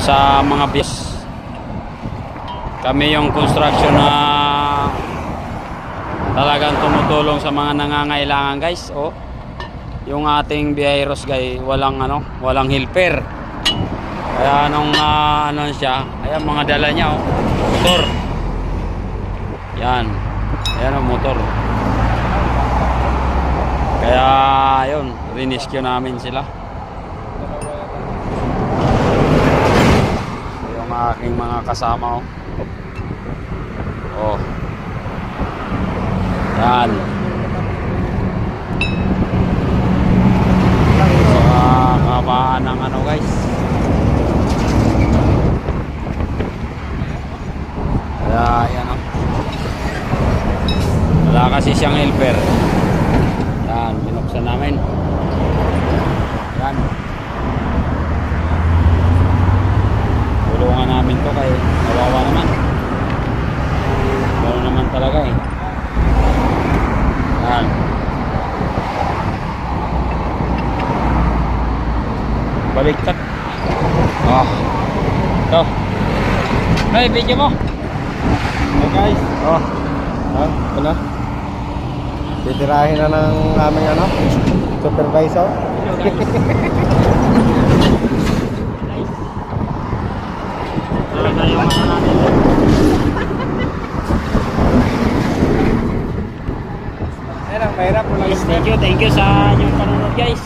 sa mga bis. Kami yung construction na talagang tumutulong sa mga nangangailangan guys. Oh. Yung ating biyaheros guys, walang ano, walang helper. Kaya nung ah, ano siya, ayan mga dala niya oh. Motor. Yan. Ayan ang motor. Kaya yun, riniscue namin sila. Aking mga kasama oh. Oh. Yan. Sa kabaan ng ano guys. Kaya yan oh. Wala kasi siyang helper. Yan, binuksan namin. Yan. Talaga eh. Yan. Baliktad. Oh. Ito. Hey, video mo. Hey guys, Oh. ah, ano? Titirahin na ng aming ano, supervisor. Talaga yung ano natin. Ayun ang mahirap Guys, thank you, thank you sa inyong panunod guys.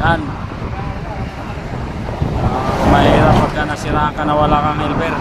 Yan. Ah, mahirap pagka nasiraan ka na wala kang helper.